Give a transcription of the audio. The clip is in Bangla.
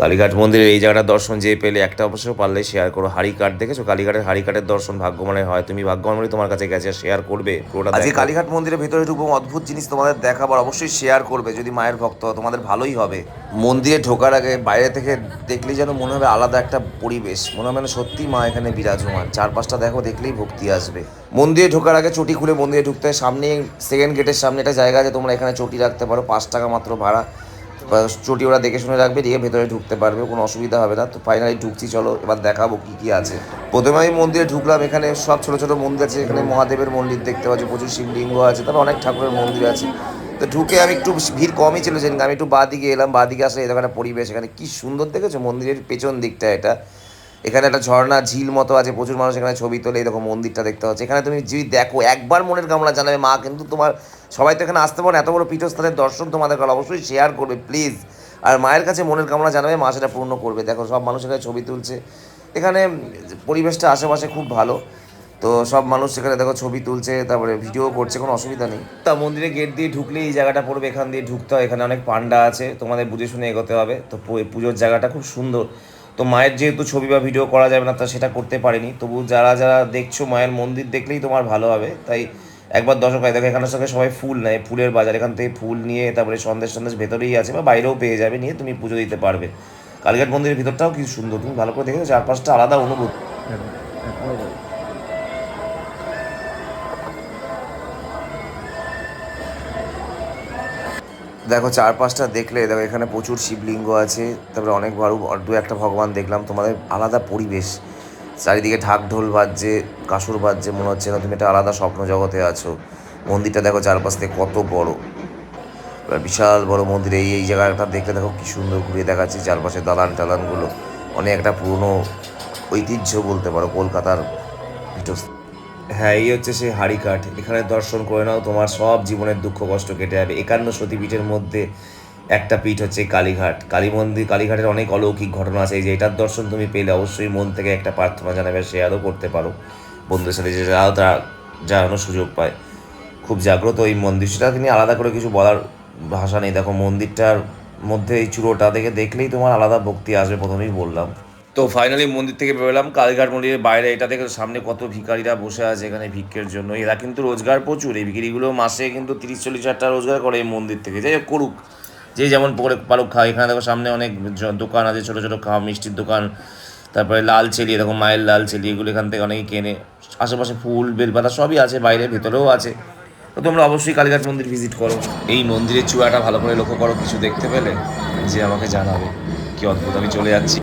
কালীঘাট মন্দিরের এই জায়গাটা দর্শন যে পেলে একটা অবশ্য পারলে শেয়ার করো। হারিকাট দেখেছ? কালীঘাটের হারিকাটের দর্শন ভাগ্যমানের হয়। তুমি ভাগ্যবান বলে তোমার কাছে গেছে শেয়ার করবে পুরোটা আজকে কালীঘাট মন্দিরের ভেতরে ঢুকবো অদ্ভুত জিনিস তোমাদের দেখাবার অবশ্যই শেয়ার করবে যদি মায়ের ভক্ত তোমাদের ভালোই হবে। মন্দিরে ঢোকার আগে বাইরে থেকে দেখলেই যেন মনে হবে আলাদা একটা পরিবেশ মনে হবে সত্যি মা এখানে বিরাজমান। চারপাশটা দেখো দেখলেই ভক্তি আসবে। মন্দিরে ঢোকার আগে চটি খুলে মন্দিরে ঢুকতে হয়। সামনে সেকেন্ড গেটের সামনে একটা জায়গা আছে তোমরা এখানে চটি রাখতে পারো পাঁচ টাকা মাত্র ভাড়া। চটি ওরা দেখে শুনে রাখবে, দিয়ে ভেতরে ঢুকতে পারবে, কোনো অসুবিধা হবে না। তো ফাইনালি ঢুকছি, চলো এবার দেখাবো কি কি আছে। প্রথমে আমি মন্দিরে ঢুকলাম, এখানে সব ছোট ছোট মন্দির আছে, এখানে মহাদেবের মন্দির দেখতে পাচ্ছি, প্রচুর শিবলিঙ্গ আছে, তারপর অনেক ঠাকুরের মন্দির আছে। তো ঢুকে আমি একটু ভিড় কমই ছিল সেদিন আমি একটু বাঁ দিকে এলাম বাঁ দিকে আসলে এখানে পরিবেশ, এখানে কি সুন্দর দেখেছ, মন্দিরের পেছন দিকটা এটা। এখানে একটা ঝর্ণা, ঝিল মতো আছে, প্রচুর মানুষ এখানে ছবি তোলে এরকম মন্দিরটা দেখতে হচ্ছে এখানে তুমি যদি দেখো, একবার মনের কামনা জানাবে মা, কিন্তু তোমার, সবাই তো এখানে আসতে পারে এত বড় পীঠস্থানের দর্শন তোমাদের কাছে অবশ্যই শেয়ার করবে প্লিজ আর মায়ের কাছে মনের কামনা জানাবে মা, সেটা পূর্ণ করবে। দেখো, সব মানুষ এখানে ছবি তুলছে। এখানে পরিবেশটা আশেপাশে খুব ভালো। তো সব মানুষ সেখানে দেখো ছবি তুলছে, তারপরে ভিডিও করছে, কোনো অসুবিধা নেই। তা মন্দিরে গেট দিয়ে ঢুকলে এই জায়গাটা পড়বে, এখান দিয়ে ঢুকতে হয়। এখানে অনেক পান্ডা আছে, তোমাদের বুঝে শুনে এগোতে হবে। তো পুজোর জায়গাটা খুব সুন্দর। তো মায়ের যেহেতু ছবি বা ভিডিও করা যাবে না, তা সেটা করতে পারিনি। তবু যারা যারা দেখছ মায়ের মন্দির দেখলেই তোমার ভালো হবে। তাই একবার দর্শক হয় দেখো এখানের সঙ্গে সবাই ফুল নেয়, ফুলের বাজার। এখান থেকে ফুল নিয়ে, তারপরে সন্দেশ সন্দেশ ভেতরেই আছে বা বাইরেও পেয়ে যাবে, নিয়ে তুমি পুজো দিতে পারবে। কালীঘাট মন্দিরের ভিতরটাও কি সুন্দর, তুমি ভালো করে দেখেছ, চারপাশটা আলাদা অনুভূতি। দেখো, চারপাশটা দেখলে, দেখো, এখানে প্রচুর শিবলিঙ্গ আছে, তারপরে অনেক বড় দু একটা ভগবান দেখলাম, তোমাদের আলাদা পরিবেশ। চারিদিকে ঢাক ঢোল বাজছে, কাসুর বাজছে, মনে হচ্ছে না তুমি একটা আলাদা স্বপ্ন জগতে আছো। মন্দিরটা দেখো, চারপাশ থেকে কত বড়। বিশাল বড় মন্দির, এই এই জায়গাটা দেখলে দেখো কি সুন্দর ঘুরিয়ে দেখাচ্ছে, চারপাশে দালান টালানগুলো। অনেক একটা পুরনো ঐতিহ্য বলতে পারো, কলকাতার পীঠস্থান হ্যাঁ এই হচ্ছে সেই হাড়িকাঠ এখানে দর্শন করে নাও, তোমার সব জীবনের দুঃখ কষ্ট কেটে যাবে। একান্ন সতীপীঠের মধ্যে একটা পীঠ হচ্ছে কালীঘাট। কালী মন্দির কালীঘাটের অনেক অলৌকিক ঘটনা আছে। এই যে এটার দর্শন তুমি পেলে, অবশ্যই মন থেকে একটা প্রার্থনা জানাবে শেয়ারও করতে পারো। বন্ধুদের সাথে যে যারাও তারা জানানোর সুযোগ পায়। খুব জাগ্রত এই মন্দির সেটা নিয়ে আলাদা করে কিছু বলার ভাষা নেই। দেখো, মন্দিরটার মধ্যে এই চূড়োটা দেখে দেখলেই তোমার আলাদা ভক্তি আসবে, প্রথমেই বললাম। তো ফাইনালি মন্দির থেকে বেরোলাম, কালীঘাট মন্দিরের বাইরে, এটা দেখে সামনে কত ভিখারিরা বসে আছে এখানে ভিক্ষের জন্য। এরা কিন্তু রোজগার প্রচুর, এই ভিকিরিগুলো মাসে কিন্তু তিরিশ চল্লিশ হাজার রোজগার করে এই মন্দির থেকে। যাই করুক। যে যেমন পরে পালুক খায়, এখানে দেখো সামনে অনেক দোকান আছে, ছোটো ছোটো খাওয়া, মিষ্টির দোকান, তারপরে লাল চেলি, দেখো মায়ের লাল চেলি, এগুলো এখান থেকে অনেকে কেনে। আশেপাশে ফুল, বেলপাতা সবই আছে, বাইরে ভেতরেও আছে। তো তোমরা অবশ্যই কালীঘাট মন্দির ভিজিট করো। এই মন্দিরের চূড়াটা ভালো করে লক্ষ্য করো, কিছু দেখতে পেলে যে আমাকে জানাবে। কি অদ্ভুত, আমি চলে যাচ্ছি।